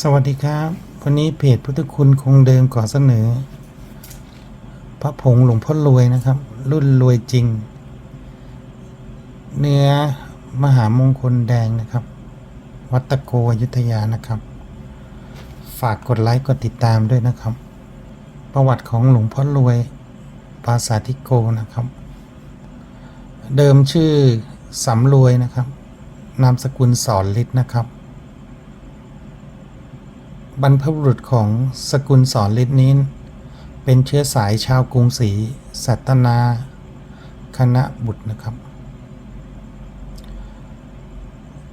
สวัสดีครับ วันนี้เพจพุทธคุณคงเดิมก่อเสนอ พระผงหลวงพ่อรวยนะครับ รุ่นรวยจริง เนื้อมหามงคลแดงนะครับ วัตโกยุทธยานะครับ ฝากกดไลค์กดติดตามด้วยนะครับ ประวัติของหลวงพ่อรวยปราสาทธิโกนะครับ เดิมชื่อสำรวยนะครับ นามสกุลสอนฤทธิ์นะครับ บรรพบุรุษของสกุลสอนฤทธิ์นี้ เป็นเชื้อสายชาวกรุงศรีสัตนา คณะบุตรนะครับ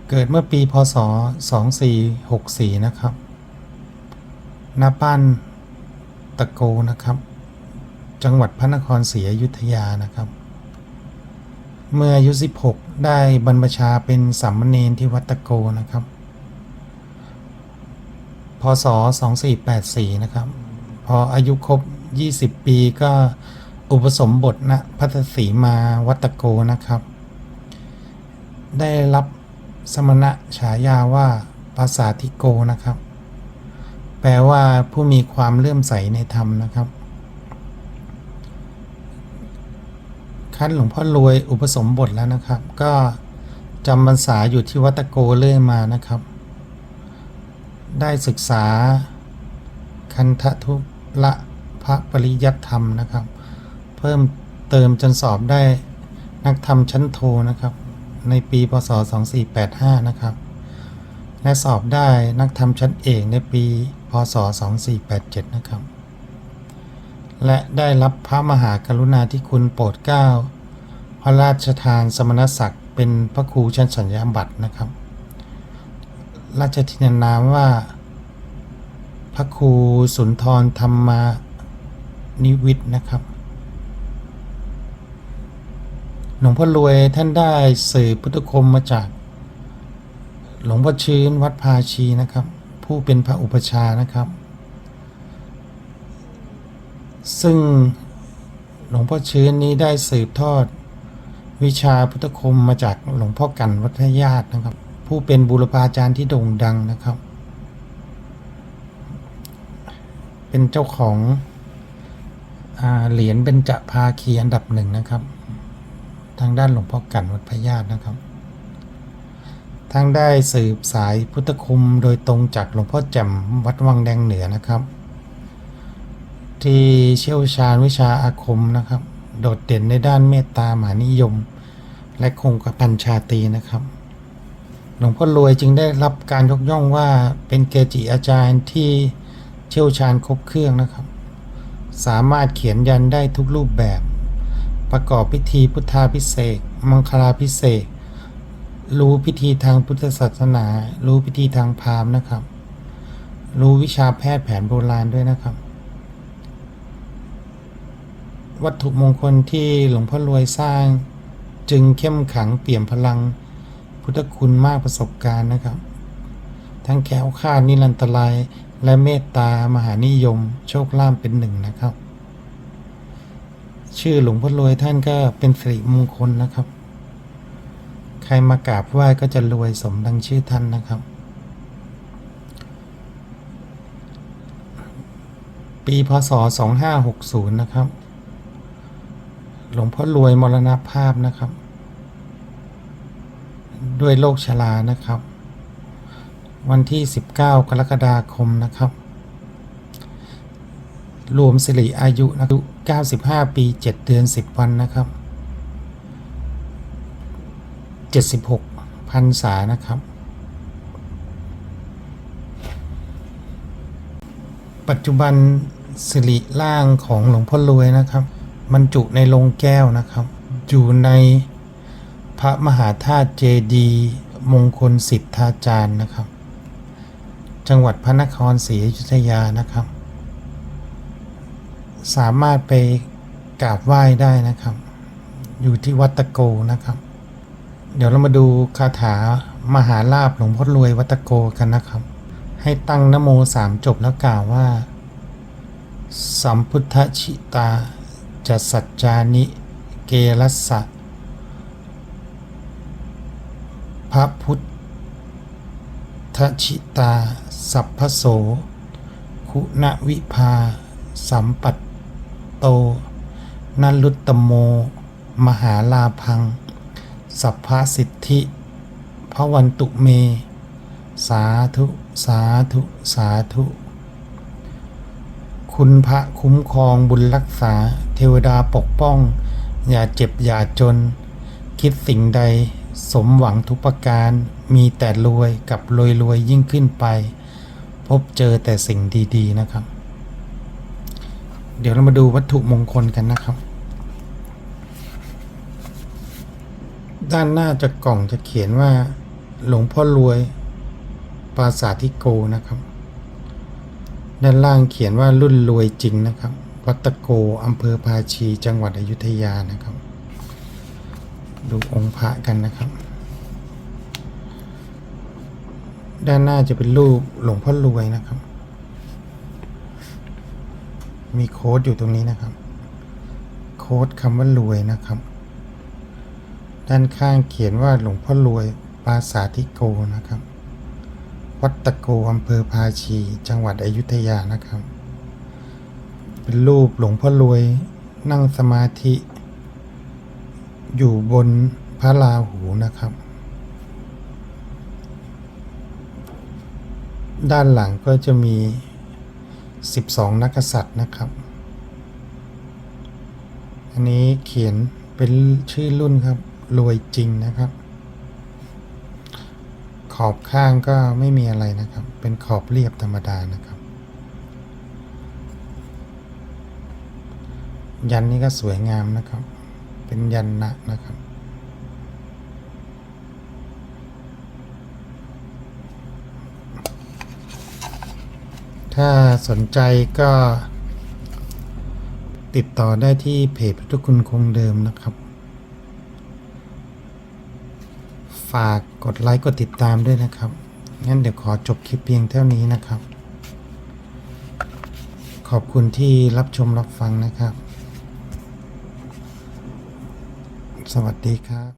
เกิดเมื่อปีพศ 2464 นะครับณบ้นตะโกนะครับ จังหวัดพระนครศรีอยุธยานะครับ เมื่ออายุ 16 ได้บรรพชาเป็นสามเณรที่วัดตะโกนะครับ พศ 2484 นะครับ พออายุครบ 20 ปีก็อุปสมบทณพัทสีมาวัตโกนะครับ ได้รับสมณะฉายาว่าปราสาธิโกนะครับ แปลว่าผู้มีความเลื่อมใสในธรรมนะครับขั้นหลวงพ่อรวยอุปสมบทแล้วนะครับ ก็จำพรรษาอยู่ที่วัตโกเรื่อยมานะครับ ได้ศึกษา คันธทุละพระปริยัติธรรมนะครับ เพิ่มเติมจนสอบได้นักธรรมชั้นโทนะครับ ในปีพศ 2485 นะครับ และสอบได้นักธรรมชั้นเอกในปี พศ 2487 นะครับ และได้รับพระมหากรุณาธิคุณโปรดเกล้าพระราชทานสมณศักดิ์เป็นพระครูชั้นสัญญาบัตรนะครับ ราชทินานามว่า พระครูสุนทรธรรมานิวิทย์นะครับ หลวงพ่อรวยท่านได้สื่อพุทธคมมาจาก หลวงพ่อชื้นวัดภาชีนะครับ ผู้เป็นพระอุปชานะครับ ซึ่งหลวงพ่อชื้นนี้ได้สืบทอดวิชาพุทธคมมาจากหลวงพ่อกันวัฒญาตินะครับ ผู้เป็นบุรพาจารย์ที่โด่งดังนะครับ เป็นเจ้าของอเหรียญเบญจภาคีอันดับหนึ่งนะครับ ทางด้านหลวงพ่อกันวัดพญาตินะครับทางได้สืบสายพุทธคุมโดยตรงจากหลวงพ่อแจ่มวัดวังแดงเหนือนะครับ ที่เชี่ยวชาญวิชาอาคมนะครับ โดดเด่นในด้านเมตตามหานิยม และคงกระพันชาตีนะครับ ลวงพ่อรวยจึงได้รับการยกย่องว่าเป็นเกจิอาจารย์ที่เชี่ยวชาญครบเครื่องนะครับ สามารถเขียนยันได้ทุกรูปแบบ ประกอบพิธีพุทธาพิเศษมังคลาพิเศษรู้พิธีทางพุทธศาสนา รู้พิธีทางพราหมณ์นะครับ รู้วิชาแพทย์แผนโบราณด้วยนะครับ วัตถุมงคลที่หลวงพ่อรวยสร้างจึงเข้มขังเปี่ยมพลัง พุทธคุณมากประสบการณ์นะครับ ทั้งแก้วคลาดนิรันตรายและเมตตามหานิยม โชคลาภเป็นหนึ่งนะครับ ชื่อหลวงพ่อรวยท่านก็เป็นสิริมงคลนะครับ ใครมากราบไหว้ก็จะรวยสมดังชื่อท่านนะครับ ปีพศ 2560 นะครับ หลวงพ่อรวยมรณภาพนะครับ ด้วยโรคชรานะครับ วันที่ 19 กรกฎาคมนะครับ รวมสิริอายุนะอายุ95 ปี 7 เดือน 10 วันนะครับ 76พันษานะครับ ปัจจุบันสิริร่างของหลวงพ่อรวยนะครับบรรจุในโลงแก้วนะครับ อยู่ใน พระมหาธาตุเจดีมงคลสิทธาจารย์นะครับ จังหวัดพระนครศรีอยุธยานะครับ สามารถไปกราบไหว้ได้นะครับ อยู่ที่วัดตะโกนะครับ เดี๋ยวเรามาดูคาถามหาลาภหลวงพ่อรวยวัดตะโกกันนะครับ ให้ตั้งนโมสามจบแล้วกล่าวว่า สัมพุทธชิตาจะสัจจานิ เกรัสสะ พระพุทธชิตา สัพพโส คุณวิภา สัมปัตโตนลุตตโม มหาลาพัง สัพพสิทธิพระวันตุเม สาธุ สาธุ สาธุ คุณพระคุ้มครองบุญรักษา เทวดาปกป้อง อย่าเจ็บอย่าจน คิดสิ่งใด สมหวังทุกประการมีแต่รวยกับรวยรวยยิ่งขึ้นไป พบเจอแต่สิ่งดีๆนะครับ เดี๋ยวเรามาดูวัตถุมงคลกันนะครับ ด้านหน้าจะกล่องจะเขียนว่า หลวงพ่อรวยปราสาททิโกนะครับ ด้านล่างเขียนว่ารุ่นรวยจริงนะครับ วัตะโกอำเภอภาชีจังหวัดอยุธยานะครับ ดูองค์พระกันนะครับ ด้านหน้าจะเป็นรูปหลวงพ่อรวยนะครับ มีโค้ดอยู่ตรงนี้นะครับ โค้ดคำว่ารวยนะครับ ด้านข้างเขียนว่าหลวงพ่อรวยปราสาททิโกนะครับ วัดตะโกอำเภอภาชี จังหวัดอยุธยานะครับ เป็นรูปหลวงพ่อรวยนั่งสมาธิ อยู่บนพระราหูนะครับ ด้านหลังก็จะมี 12 นักษัตริย์นะครับ อันนี้เขียนเป็นชื่อรุ่นครับ รวยจริงนะครับ ขอบข้างก็ไม่มีอะไรนะครับ เป็นขอบเรียบธรรมดานะครับ ยันนี้ก็สวยงามนะครับ เป็นยันนะนะครับ ถ้าสนใจก็ติดต่อได้ที่เพจพุทธคุณคงเดิมนะครับ ฝากกดไลค์กดติดตามด้วยนะครับ งั้นเดี๋ยวขอจบคลิปเพียงเท่านี้นะครับ ขอบคุณที่รับชมรับฟังนะครับ สวัสดีครับ